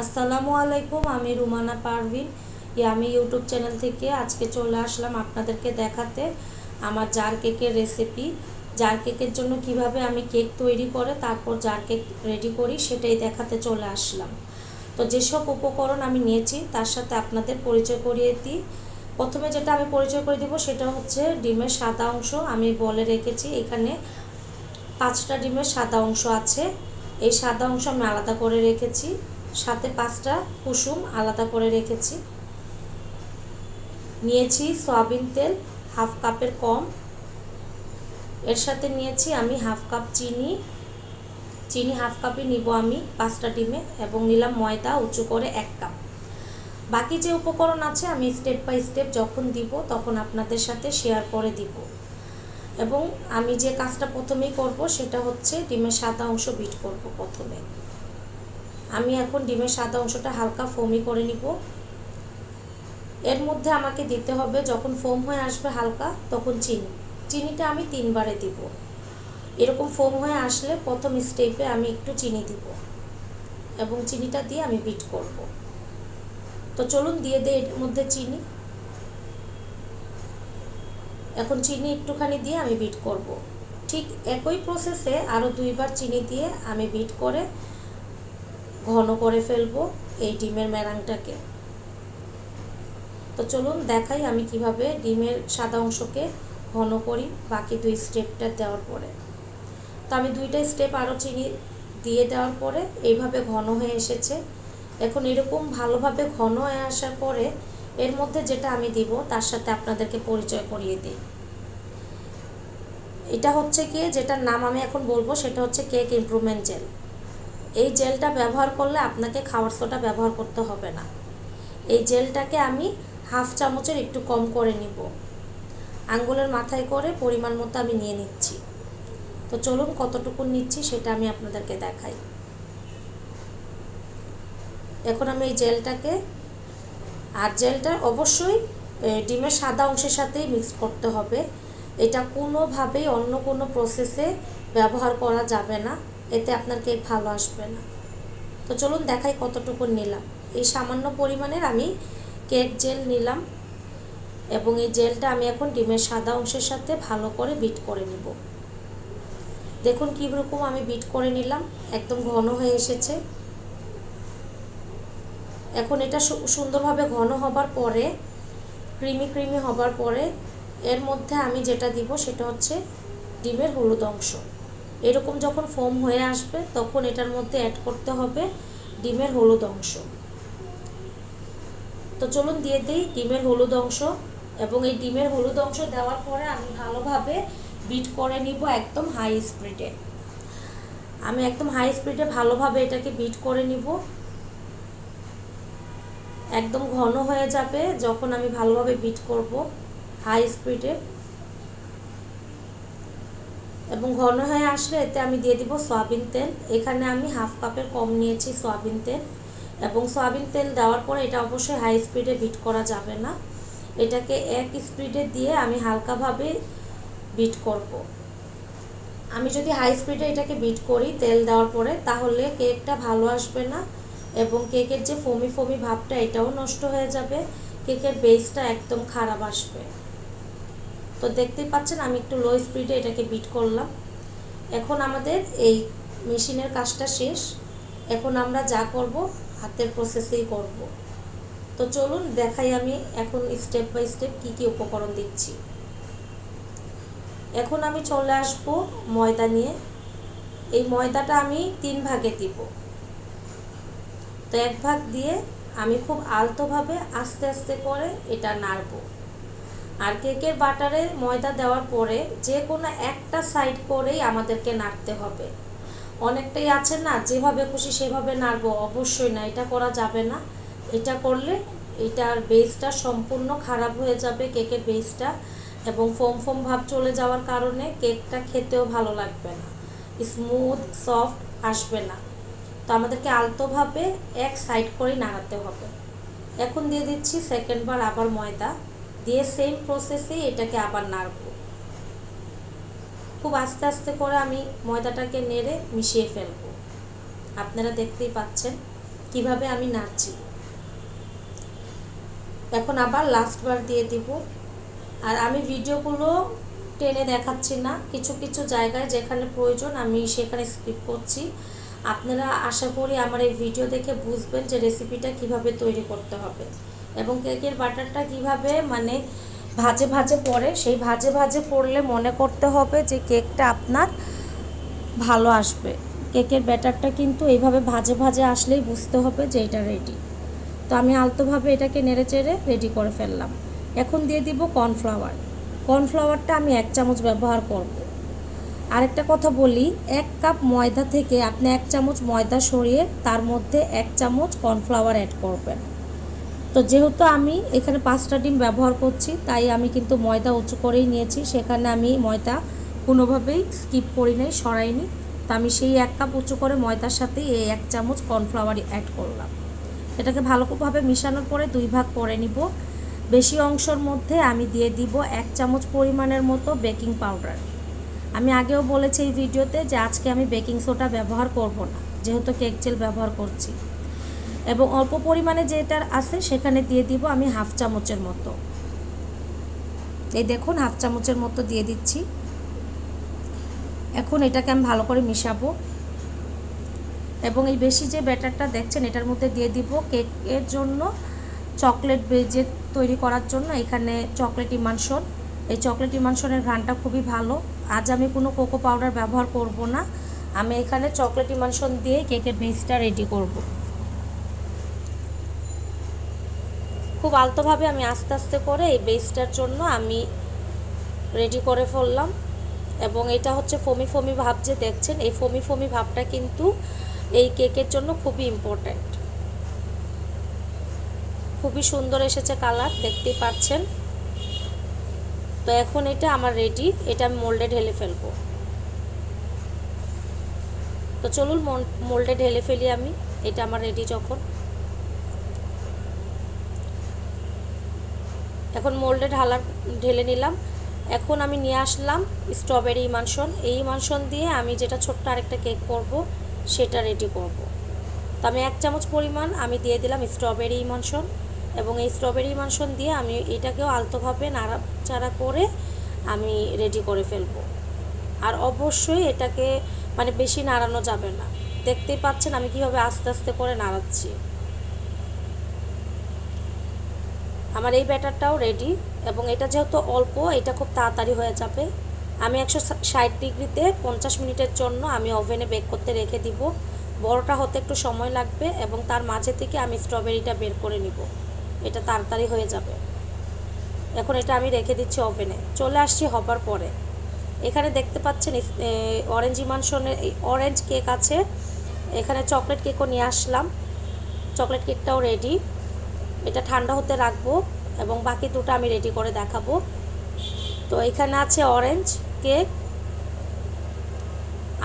আসসালামু আলাইকুম, আমি রুমানা পারভিন। আমি ইউটিউব চ্যানেল থেকে আজকে চলে আসলাম আপনাদেরকে দেখাতে আমার জার কেকের রেসিপি। জার কেকের জন্য কীভাবে আমি কেক তৈরি করে, তারপর জার কেক রেডি করি, সেটাই দেখাতে চলে আসলাম। তো যেসব উপকরণ আমি নিয়েছি, তার সাথে আপনাদের পরিচয় করিয়ে দিই। প্রথমে যেটা আমি পরিচয় করে দিব, সেটা হচ্ছে ডিমের সাদা অংশ। আমি বলে রেখেছি, এখানে পাঁচটা ডিমের সাদা অংশ আছে। এই সাদা অংশ আমি আলাদা করে রেখেছি। সাথে পাঁচটা কুসুম আলাদা করে রেখেছি। নিয়েছি সয়াবিন তেল, হাফ কাপের কম। এর সাথে নিয়েছি আমি হাফ কাপ চিনি। চিনি হাফ কাপই নিব আমি পাঁচটা ডিমে এবং নিলাম ময়দা উঁচু করে এক কাপ। বাকি যে উপকরণ আছে আমি স্টেপ বাই স্টেপ যখন দিব তখন আপনাদের সাথে শেয়ার করে দিব। এবং আমি যে কাজটা প্রথমেই করব সেটা হচ্ছে ডিমের সাদা অংশ বিট করব প্রথমে। আমি এখন ডিমের সাদা অংশটা হালকা ফোমি করে নিব। এর মধ্যে আমাকে দিতে হবে, যখন ফোম হয়ে আসবে হালকা, তখন চিনি। চিনিটা আমি তিনবারে দিব। এরকম ফোম হয়ে আসলে প্রথম স্টেপে আমি একটু চিনি দিব এবং চিনিটা দিয়ে আমি বিট করব। তো চলুন দিয়ে দিই এর মধ্যে চিনি। এখন চিনি একটুখানি দিয়ে আমি বিট করব। ঠিক একই প্রসেসে আরও দুইবার চিনি দিয়ে আমি বিট করে ঘন করে ফেলব এই ডিমের ম্যারাংটাকে তো চলুন দেখাই আমি কীভাবে ডিমের সাদা অংশকে ঘন করি, বাকি দুই স্টেপটা দেওয়ার পরে। তো আমি দুইটা স্টেপ আরও চিনি, দিয়ে দেওয়ার পরে এইভাবে ঘন হয়ে এসেছে। এখন এরকম ভালোভাবে ঘন হয়ে আসার পরে এর মধ্যে যেটা আমি দিব, তার সাথে আপনাদেরকে পরিচয় করিয়ে দিই। এটা হচ্ছে কি, যেটার নাম আমি এখন বলব, সেটা হচ্ছে কেক ইমপ্রুভমেন্ট জেল। এই জেলটা ব্যবহার করলে আপনাকে খাওয়ার সোটা ব্যবহার করতে হবে না। এই জেলটাকে আমি হাফ চামচের একটু কম করে নিব। আঙ্গুলের মাথায় করে পরিমাণ মতো আমি নিয়ে নিচ্ছি। তো চলুন কতটুকু নিচ্ছি সেটা আমি আপনাদেরকে দেখাই। এখন আমি এই জেলটাকে, আর জেলটা অবশ্যই ডিমের সাদা অংশের সাথেই মিক্স করতে হবে। এটা কোনোভাবেই অন্য কোনো প্রসেসে ব্যবহার করা যাবে না। এতে আপনার কেক ভালো আসবে না। তো চলুন দেখাই কতটুকু নিলাম। এই সামান্য পরিমাণের আমি কেক জেল নিলাম এবং এই জেলটা আমি এখন ডিমের সাদা অংশের সাথে ভালো করে বিট করে নিব। দেখুন কীরকম আমি বিট করে নিলাম, একদম ঘন হয়ে এসেছে। এখন এটা সুন্দরভাবে ঘন হবার পরে, ক্রিমি ক্রিমি হবার পরে, এর মধ্যে আমি যেটা দিব সেটা হচ্ছে ডিমের হলুদ অংশ। এরকম যখন ফোম হয়ে আসবে, তখন এটার মধ্যে অ্যাড করতে হবে ডিমের হলুদ অংশ। তো চলুন দিয়ে দিই ডিমের হলুদ অংশ। এবং এই ডিমের হলুদ অংশ দেওয়ার পরে আমি ভালোভাবে বিট করে নিব একদম হাই স্পিডে আমি একদম হাই স্পিডে ভালোভাবে এটাকে বিট করে নিব। একদম ঘন হয়ে যাবে যখন আমি ভালোভাবে বিট করব হাই স্পিডে এবং ঘন হয়ে আসলে এতে আমি দিয়ে দিব সয়াবিন তেল। এখানে আমি হাফ কাপের কম নিয়েছি সয়াবিন তেল এবং সয়াবিন তেল দেওয়ার পরে এটা অবশ্যই হাই স্পিডে বিট করা যাবে না। এটাকে এক স্পিডে দিয়ে আমি হালকাভাবে বিট করব। আমি যদি হাই স্পিডে এটাকে বিট করি তেল দেওয়ার পরে তাহলে কেকটা ভালো আসবে না এবং কেকের যে ফমি ফমি ভাবটা এটাও নষ্ট হয়ে যাবে। কেকের বেসটা একদম খারাপ আসবে। তো দেখতেই পাচ্ছেন আমি একটু লো স্পিডে এটাকে বিট করলাম। এখন আমাদের এই মেশিনের কাজটা শেষ। এখন আমরা যা করব, হাতের প্রসেসেই করব। তো চলুন দেখাই আমি এখন স্টেপ বাই স্টেপ কি কি উপকরণ দিচ্ছি। এখন আমি চলে আসব ময়দা নিয়ে। এই ময়দাটা আমি তিন ভাগে দিব। তো এক ভাগ দিয়ে আমি খুব আলতোভাবে আস্তে আস্তে করে এটা নাড়ব। আর কেকের বাটারে ময়দা দেওয়ার পরে যে কোনো একটা সাইড করেই আমাদেরকে নাড়তে হবে। অনেকটাই আছে না, যেভাবে খুশি সেভাবে নাড়বো, অবশ্যই না, এটা করা যাবে না। এটা করলে এটার বেসটা সম্পূর্ণ খারাপ হয়ে যাবে, কেকের বেসটা এবং ফোম ফোম ভাব চলে যাওয়ার কারণে কেকটা খেতেও ভালো লাগবে না। স্মুথ সফট আসবে না। তো আমাদেরকে আলতোভাবে এক সাইড করেই নাড়াতে হবে। এখন দিয়ে দিচ্ছি সেকেন্ডবার আবার ময়দা। দিয়ে সেম প্রসেসে এটাকে আবার নাড়ব। খুব আস্তে আস্তে করে আমি ময়দাটাকে নেড়ে মিশিয়ে ফেলব। আপনারা দেখতেই পাচ্ছেন কীভাবে আমি নাড়ছি। এখন আবার লাস্টবার দিয়ে দিব। আর আমি ভিডিওগুলো টেনে দেখাচ্ছি না, কিছু কিছু জায়গায় যেখানে প্রয়োজন আমি সেখানে স্কিপ করছি। আপনারা আশা করি আমার এই ভিডিও দেখে বুঝবেন যে রেসিপিটা কীভাবে তৈরি করতে হবে। এবং কেকের বাটারটা কীভাবে মানে ভাজে ভাজে পড়ে, সেই ভাজে ভাজে পড়লে মনে করতে হবে যে কেকটা আপনার ভালো আসবে। কেকের ব্যাটারটা কিন্তু এইভাবে ভাজে ভাজে আসলেই বুঝতে হবে যে এটা রেডি তো আমি আলতোভাবে এটাকে নেড়ে চেড়ে রেডি করে ফেললাম। এখন দিয়ে দিব কর্নফ্লাওয়ার। কর্নফ্লাওয়ারটা আমি এক চামচ ব্যবহার করব। আরেকটা কথা বলি, এক কাপ ময়দা থেকে আপনি এক চামচ ময়দা সরিয়ে তার মধ্যে এক চামচ কর্নফ্লাওয়ার অ্যাড করবেন। তো যেহেতু আমি এখানে পাঁচটা ডিম ব্যবহার করছি, তাই আমি কিন্তু ময়দা উঁচু করেই নিয়েছি। সেখানে আমি ময়দা কোনোভাবেই স্কিপ করি নাই, সরাইনি। তো আমি সেই এক কাপ উঁচু করে ময়দার সাথে এই এক চামচ কর্নফ্লাওয়ার অ্যাড করলাম। এটাকে ভালোভাবে মিশানোর পরে দুই ভাগ করে নিব। বেশি অংশর মধ্যে আমি দিয়ে দিব এক চামচ পরিমাণের মতো বেকিং পাউডার। আমি আগেও বলেছি এই ভিডিওতে যে আজকে আমি বেকিং সোডা ব্যবহার করব না, যেহেতু কেক জেল ব্যবহার করছি। এবং অল্প পরিমাণে যেটার আছে সেখানে দিয়ে দিব আমি হাফ চামচের মতো। এই দেখুন, হাফ চামচের মতো দিয়ে দিচ্ছি। এখন এটাকে আমি ভালো করে মিশাবো। এবং এই বেশি যে ব্যাটারটা দেখছেন, এটার মধ্যে দিয়ে দিব কেকের জন্য চকলেট বেজে তৈরি করার জন্য এখানে চকলেট ইমানশন। এই চকলেট ইমানশনের ঘ্রানটা খুবই ভালো। আজ আমি কোনো কোকো পাউডার ব্যবহার করব না। আমি এখানে চকলেট ইমানশন দিয়ে কেকের বেসটা রেডি করব। খুব আলতোভাবে আমি আস্তে আস্তে করে এই বেসটার জন্য আমি রেডি করে ফেললাম। এবং এটা হচ্ছে ফমি ফমি ভাব যে দেখছেন, এই ফমি ফমি ভাবটা কিন্তু এই কেকের জন্য খুবই ইম্পর্ট্যান্ট খুবই সুন্দর এসেছে কালার, দেখতেই পাচ্ছেন। তো এখন এটা আমার রেডি এটা আমি মোল্ডে ঢেলে ফেলব। তো চলুন মোল্ডে ঢেলে ফেলি আমি, এটা আমার রেডি যখন। এখন মোল্ডে ঢালার ঢেলে নিলাম। এখন আমি নিয়ে আসলাম স্ট্রবেরি ইমানশন এই ইমানশন দিয়ে আমি যেটা ছোট্ট আরেকটা কেক করব, সেটা রেডি করব। তো আমি এক চামচ পরিমাণ আমি দিয়ে দিলাম স্ট্রবেরি ইমানশন এবং এই স্ট্রবেরি ইমানশন দিয়ে আমি এটাকেও আলতোভাবে নাড়াচাড়া করে আমি রেডি করে ফেলব। আর অবশ্যই এটাকে মানে বেশি নাড়ানো যাবে না। দেখতেই পাচ্ছেন আমি কীভাবে আস্তে আস্তে করে নাড়াচ্ছি। আমার এই ব্যাটারটাও রেডি এবং এটা যেহেতু অল্প, এটা খুব তাড়াতাড়ি হয়ে যাবে। আমি একশো ষাট ডিগ্রিতে পঞ্চাশ মিনিটের জন্য আমি ওভেনে বেক করতে রেখে দিব। বড়টা হতে একটু সময় লাগবে এবং তার মাঝে থেকে আমি স্ট্রবেরিটা বের করে নিব। এটা তাড়াতাড়ি হয়ে যাবে। এখন এটা আমি রেখে দিচ্ছি ওভেনে। চলে আসছি হবার পরে। এখানে দেখতে পাচ্ছেন অরেঞ্জ ইমানশনের অরেঞ্জ কেক আছে। এখানে চকলেট কেকও নিয়ে আসলাম। চকলেট কেকটাও রেডি এটা ঠান্ডা হতে রাখব এবং বাকি দুটো আমি রেডি করে দেখাবো। তো এখানে আছে অরেঞ্জ কেক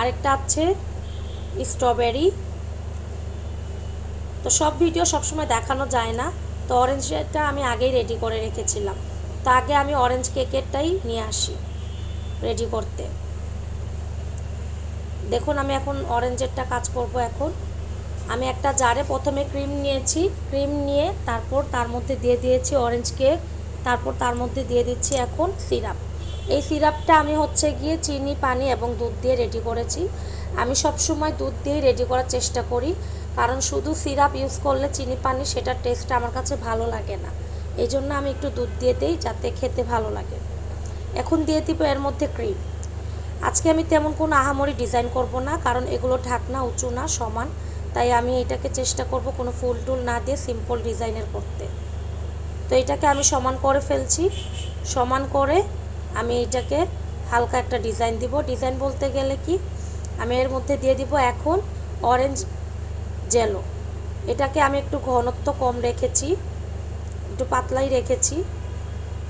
আরেকটা আছে স্ট্রবেরি তো সব ভিডিও সবসময় দেখানো যায় না। তো অরেঞ্জটা আমি আগেই রেডি করে রেখেছিলাম। তো আগে আমি অরেঞ্জ কেকেরটাই নিয়ে আসি রেডি করতে। দেখুন আমি এখন অরেঞ্জেরটা কাজ করব এখন। আমি একটা জারে প্রথমে ক্রিম নিয়েছি, ক্রিম নিয়ে তারপর তার মধ্যে দিয়ে দিয়েছি অরেঞ্জ কেক তারপর তার মধ্যে দিয়ে দিচ্ছি এখন সিরাপ এই সিরাপটা আমি হচ্ছে গিয়ে চিনি, পানি এবং দুধ দিয়ে রেডি করেছি। আমি সব সময় দুধ দিয়ে রেডি করার চেষ্টা করি, কারণ শুধু সিরাপ ইউজ করলে চিনি, পানি সেটার টেস্টটা আমার কাছে ভালো লাগে না। এই জন্য আমি একটু দুধ দিয়ে দিই যাতে খেতে ভালো লাগে। এখন দিয়ে দিব এর মধ্যে ক্রিম আজকে আমি তেমন কোনো আহামরি ডিজাইন করব না, কারণ এগুলো ঢাকনা উঁচু না, সমান। তাই আমি এটাকে চেষ্টা করব কোনো ফুল টুল না দিয়ে সিম্পল ডিজাইনের করতে। তো এটাকে আমি সমান করে ফেলছি। সমান করে আমি এটাকে হালকা একটা ডিজাইন দিব। ডিজাইন বলতে গেলে কি? আমি এর মধ্যে দিয়ে দিব এখন অরেঞ্জ জেলো এটাকে আমি একটু ঘনত্ব কম রেখেছি, একটু পাতলাই রেখেছি।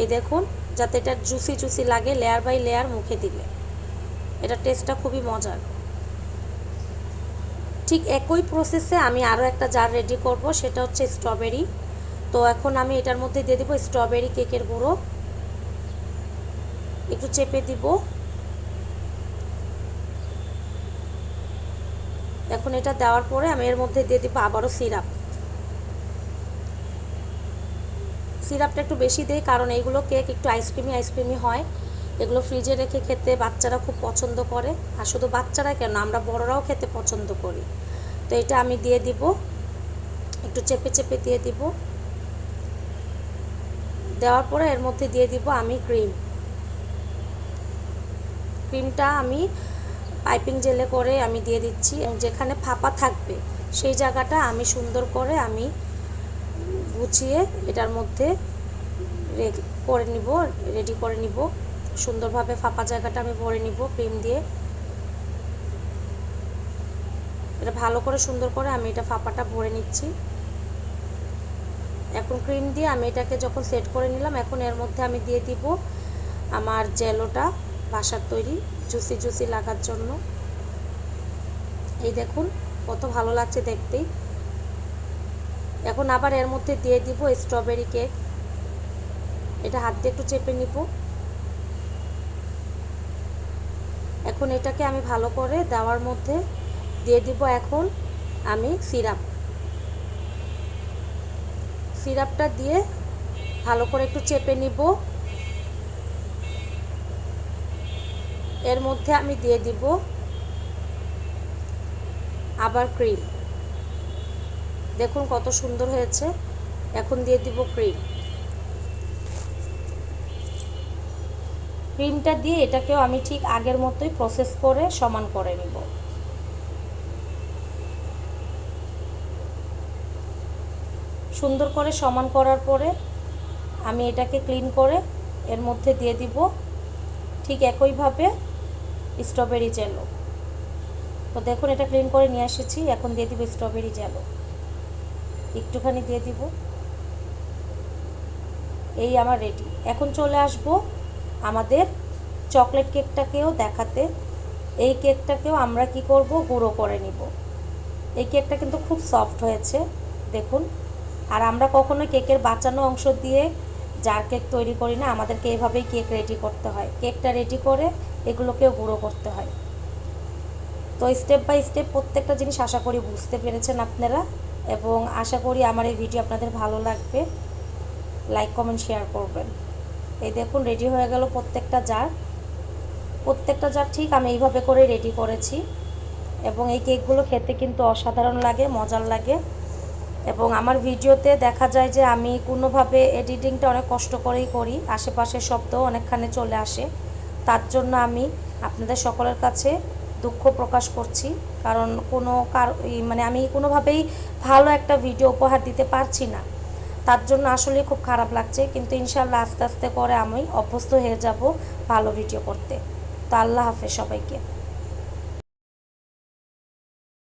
এই দেখুন, যাতে এটা জুসি জুসি লাগে লেয়ার বাই লেয়ার মুখে দিলে। এটা টেস্টটা খুবই মজার। ঠিক একই প্রসেসে আমি আরও একটা জার রেডি করব, সেটা হচ্ছে স্ট্রবেরি তো এখন আমি এটার মধ্যে দিয়ে দিব স্ট্রবেরি কেকের গুঁড়ো। একটু চেপে দিব। এখন এটা দেওয়ার পরে আমি এর মধ্যে দিয়ে দিব আবারও সিরাপ সিরাপটা একটু বেশি দিই, কারণ এইগুলো কেক একটু আইসক্রিমি আইসক্রিমি হয়। এগুলো ফ্রিজে রেখে খেতে বাচ্চারা খুব পছন্দ করে। আর শুধু বাচ্চারা কেন, আমরা বড়রাও খেতে পছন্দ করি। তো এটা আমি দিয়ে দিব। একটু চেপে চেপে দিয়ে দিব। দেওয়ার পরে এর মধ্যে দিয়ে দিব আমি ক্রিম। ক্রিমটা আমি পাইপিং জেলে করে আমি দিয়ে দিচ্ছি। যেখানে ফাঁপা থাকবে, সেই জায়গাটা আমি সুন্দর করে আমি গুছিয়ে এটার মধ্যে করে নিব, রেডি করে নিব। সুন্দরভাবে ফাঁপা জায়গাটা আমি ভরে নিব ক্রিম দিয়ে। এটা ভালো করে সুন্দর করে আমি এটা ফাঁপাটা ভরে নিচ্ছি। এখন ক্রিম দিয়ে আমি এটাকে যখন সেট করে নিলাম, এখন এর মধ্যে আমি দিয়ে দিব আমার জেলোটা, বাসার তৈরি জুসি জুসি লাগার জন্য। এই দেখুন, কত ভালো লাগছে দেখতেই। এখন আবার এর মধ্যে দিয়ে দিব স্ট্রবেরি কেক এটা হাত দিয়ে একটু চেপে নিব। এখন এটাকে আমি ভালো করে দেওয়ার মধ্যে দিয়ে দিব এখন আমি সিরাপ। সিরাপটা দিয়ে ভালো করে একটু চেপে নিব। এর মধ্যে আমি দিয়ে দিব আবার ক্রিম। দেখুন কত সুন্দর হয়েছে। এখন দিয়ে দিব ক্রিম। ক্রিমটা দিয়ে এটাকেও আমি ঠিক আগের মতোই প্রসেস করে সমান করে নিব। সুন্দর করে সমান করার পরে আমি এটাকে ক্লিন করে এর মধ্যে দিয়ে দিব ঠিক একইভাবে স্ট্রবেরি জেলো তো দেখুন এটা ক্লিন করে নিয়ে এসেছি, এখন দিয়ে দিব স্ট্রবেরি জেলো একটুখানি দিয়ে দিব। এই আমার রেডি এখন চলে আসব আমাদের চকলেট কেকটাকেও দেখাতে, এই কেকটাকেও আমরা কি করব? গুঁড়ো করে নিব। এই কেকটা কিন্তু খুব সফট হয়েছে, দেখুন। আর আমরা কখনো কেকের বাঁচানো অংশ দিয়ে জার কেক তৈরি করি না, আমাদেরকে এভাবেই কেক রেডি করতে হয়। কেকটা রেডি করে এগুলোকেও গুঁড়ো করতে হয়। তো স্টেপ বাই স্টেপ প্রত্যেকটা জিনিস আশা করি বুঝতে পেরেছেন আপনারা এবং আশা করি আমার এই ভিডিও আপনাদের ভালো লাগবে। লাইক কমেন্ট শেয়ার করবেন। এই দেখুন রেডি হয়ে গেল প্রত্যেকটা জার প্রত্যেকটা জার ঠিক আমি এইভাবে করে রেডি করেছি। এবং এই কেকগুলো খেতে কিন্তু অসাধারণ লাগে, মজার লাগে। এবং আমার ভিডিওতে দেখা যায় যে আমি কোনোভাবে এডিটিংটা অনেক কষ্ট করেই করি, আশেপাশের শব্দ অনেকখানে চলে আসে। তার জন্য আমি আপনাদের সকলের কাছে দুঃখ প্রকাশ করছি। কারণ কোনো কার মানে আমি কোনোভাবেই ভালো একটা ভিডিও উপহার দিতে পারছি না। তার জন্য আসলে খুব খারাপ লাগছে। কিন্তু ইনশাল্লাহ আস্তে আস্তে করে আমি অভ্যস্ত হয়ে যাব ভালো ভিডিও করতে। তো আল্লাহ হাফেজ সবাইকে।